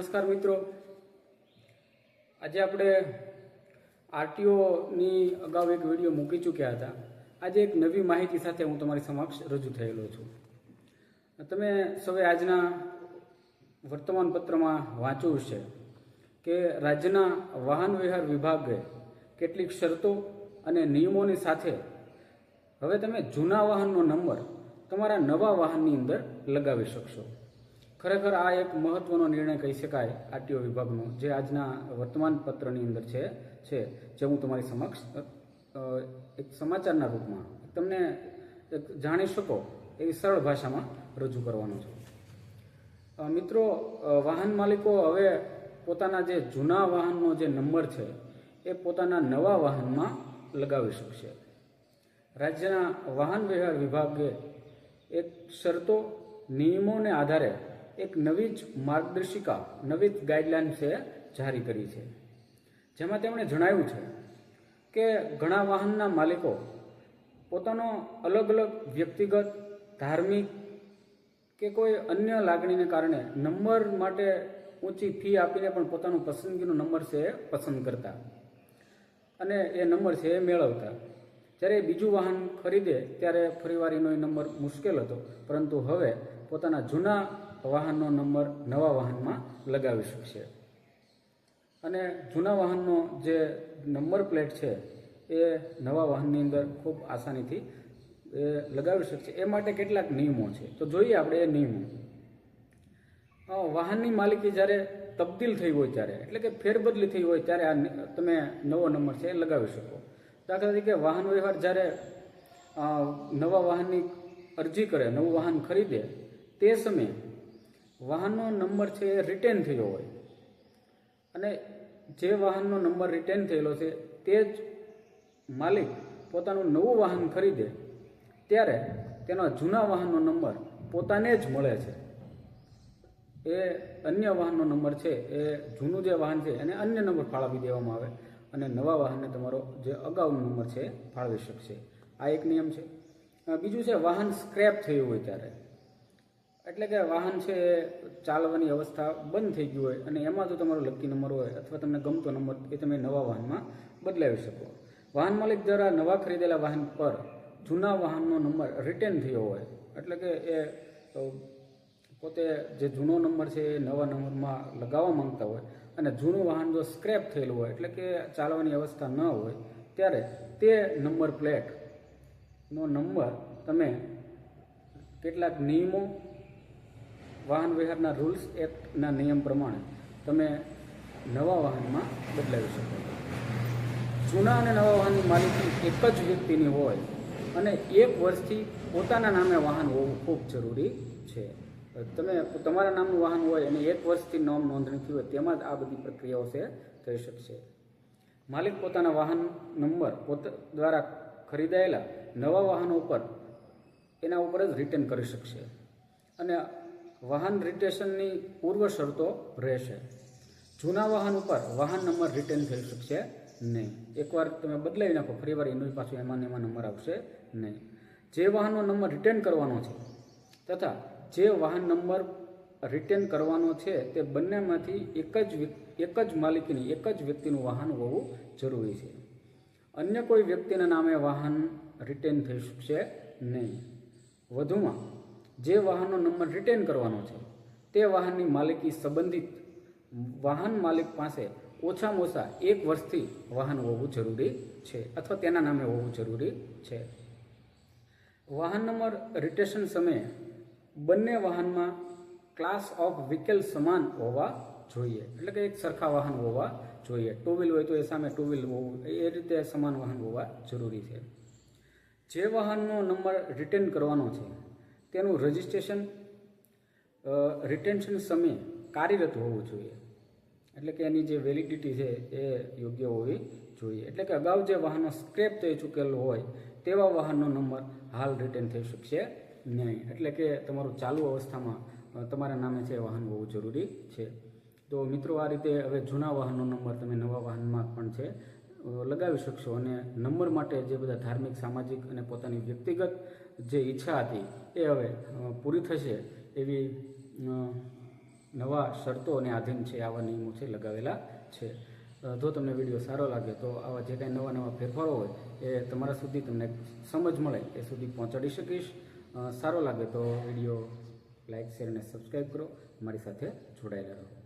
નમસ્કાર મિત્રો. આજે આપણે આરટીઓની અગાઉ એક વીડિયો મૂકી ચૂક્યા હતા. આજે એક નવી માહિતી સાથે હું તમારી સમક્ષ રજૂ થયેલો છું. તમે સૌએ આજના વર્તમાન પત્રમાં વાંચ્યું છે કે રાજ્યના વાહન વ્યવહાર વિભાગે કેટલીક શરતો અને નિયમોની સાથે હવે તમે જૂના વાહનનો નંબર તમારા નવા વાહનની અંદર લગાવી શકશો. ખરેખર આ એક મહત્વનો નિર્ણય કહી શકાય આરટીઓ વિભાગનો, જે આજના વર્તમાન પત્રની અંદર છે છે, જે હું તમારી સમક્ષ એક સમાચારના રૂપમાં તમને એક જાણી શકો એવી સરળ ભાષામાં રજૂ કરવાનો છું. મિત્રો વાહન માલિકો હવે પોતાના જે જૂના વાહનનો જે નંબર છે, એ પોતાના નવા વાહનમાં લગાવી શકશે. રાજ્યના વાહન વ્યવહાર વિભાગે એક શરતો નિયમોને આધારે એક નવી જ માર્ગદર્શિકા, નવી જ ગાઈડલાઇન છે, જારી કરી છે. જેમાં તેમણે જણાવ્યું છે કે ઘણા વાહનના માલિકો પોતાનો અલગ અલગ વ્યક્તિગત, ધાર્મિક કે કોઈ અન્ય લાગણીને કારણે નંબર માટે ઊંચી ફી આપીને પણ પોતાનો પસંદગીનો નંબર છે પસંદ કરતા. અને એ નંબર છે એ મેળવતા. જ્યારે બીજું વાહન ખરીદે ત્યારે ફરીવાર એનો એ નંબર મુશ્કેલ હતો. પરંતુ હવે પોતાના જૂના વાહનનો નંબર નવા વાહનમાં લગાવી શકશે અને જૂના વાહનનો જે નંબર પ્લેટ છે, એ નવા વાહનની અંદર ખૂબ આસાનીથી, એ લગાવી શકશે. એ માટે કેટલાક નિયમો છે. તો જોઈએ આપણે એ નિયમો. વાહનની માલિકી જ્યારે તબદીલ થઈ હોય ત્યારે, એટલે કે ફેરબદલી થઈ હોય ત્યારે આ તમે નવો નંબર છે એ લગાવી શકો. દાખલા તરીકે વાહન વ્યવહાર જ્યારે નવા વાહનની અરજી કરે, નવું વાહન ખરીદે, તે સમયે વાહનનો નંબર છે એ રિટેન થયો હોય. અને જે વાહનનો નંબર રિટેન થયેલો છે, તે જ માલિક પોતાનું નવું વાહન ખરીદે, ત્યારે તેના જૂના વાહનનો નંબર પોતાને જ મળે છે. એ અન્ય વાહનનો નંબર છે, એ જૂનું જે વાહન છે, એને અન્ય નંબર ફાળવી દેવામાં આવે અને નવા વાહનને તમારો જે અગાઉનો નંબર છે ફાળવી શકશે. આ એક નિયમ છે. બીજું છે, વાહન સ્ક્રેપ થયું હોય ત્યારે. એટલે કે વાહન છે ચાલવાની અવસ્થા બંધ થઈ ગયું હોય અને એમાં જો તમારો લકી નંબર હોય અથવા તમને ગમતો નંબર એ તમે નવા વાહનમાં બદલાવી શકો. વાહન માલિક દ્વારા નવા ખરીદેલા વાહન પર જૂના વાહનનો નંબર રિટેન થયો હોય, એટલે કે એ પોતે જે જૂનો નંબર છે એ નવા નંબરમાં લગાવવા માંગતા હોય અને જૂનું વાહન જો સ્ક્રેપ થયેલું હોય, એટલે કે ચાલવાની અવસ્થા ન હોય, ત્યારે તે નંબર પ્લેટનો નંબર તમે કેટલાક નિયમો વાહન વ્યવહારના રૂલ્સ એક્ટના નિયમ પ્રમાણે તમે નવા વાહનમાં બદલાવી શકો જૂના અને નવા વાહનની માલિકી એક જ વ્યક્તિની હોય અને એક વર્ષથી પોતાના નામે વાહન હોવું ખૂબ જરૂરી છે. તમે તમારા નામનું વાહન હોય અને એક વર્ષથી નામ નોંધણી થઈ હોય તેમાં જ આ બધી પ્રક્રિયાઓ છે, થઈ શકશે. માલિક પોતાના વાહન નંબર પોત દ્વારા ખરીદાયેલા નવા વાહનો ઉપર એના ઉપર જ રિટર્ન કરી શકશે. અને વાહન રિટેશનની પૂર્વ શરતો રહેશે. જૂના વાહન ઉપર વાહન નંબર રિટર્ન થઈ શકશે નહીં. એકવાર તમે બદલાવી નાખો, ફરીવાર એનું પાછું એમાં એમાં નંબર આવશે નહીં. જે વાહનનો નંબર રિટર્ન કરવાનો છે તથા જે વાહન નંબર રિટર્ન કરવાનો છે તે બંનેમાંથી એક જ એક જ માલિકીની, એક જ વ્યક્તિનું વાહન હોવું જરૂરી છે. અન્ય કોઈ વ્યક્તિના નામે વાહન રિટેન થઈ શકશે નહીં. વધુમાં જે વાહનનો નંબર રિટેન કરવાનો છે, તે વાહનની માલિકી સંબંધિત વાહન માલિક પાસે ઓછામાં ઓછા એક વર્ષથી વાહન હોવું જરૂરી છે અથવા તેના નામે હોવું જરૂરી છે. વાહન નંબર રિટેશન સમયે બંને વાહનમાં ક્લાસ ઓફ વ્હીકલ સમાન હોવા જોઈએ. એટલે કે એક સરખા વાહન હોવા જોઈએ. ટુ વ્હીલ હોય તો એ સામે ટુ વ્હીલ હોવું, એ રીતે સમાન વાહન હોવા જરૂરી છે. જે વાહનનો નંબર રિટર્ન કરવાનો છે તેનું રજિસ્ટ્રેશન રિટેન્શન સમયે કાર્યરત હોવું જોઈએ. એટલે કે એની જે વેલિડિટી છે એ યોગ્ય હોવી જોઈએ. એટલે કે અગાઉ જે વાહનો સ્ક્રેપ થઈ ચૂકેલું હોય, તેવા વાહનનો નંબર હાલ રિટર્ન થઈ શકશે નહીં. એટલે કે તમારું ચાલુ અવસ્થામાં તમારા નામે છે વાહન હોવું જરૂરી છે. તો મિત્રો, આ રીતે હવે જૂના વાહનનો નંબર તમે નવા વાહનમાં પણ છે લગાવી શકશો. અને નંબર માટે જે બધા ધાર્મિક, સામાજિક અને પોતાની વ્યક્તિગત જે ઈચ્છા હતી એ હવે પૂરી થશે એવી નવા શરતો અને આધીન છે, આવા નિયમો છે, લગાવેલા છે. જો તમને વીડિયો સારો લાગે તો આવા જે કાંઈ નવા નવા ફેરફારો હોય એ તમારા સુધી તમને સમજ મળે એ સુધી પહોંચાડી શકીશ. સારો લાગે તો વીડિયો લાઇક શેર અને સબસ્ક્રાઈબ કરો. મારી સાથે જોડાયેલા રહો.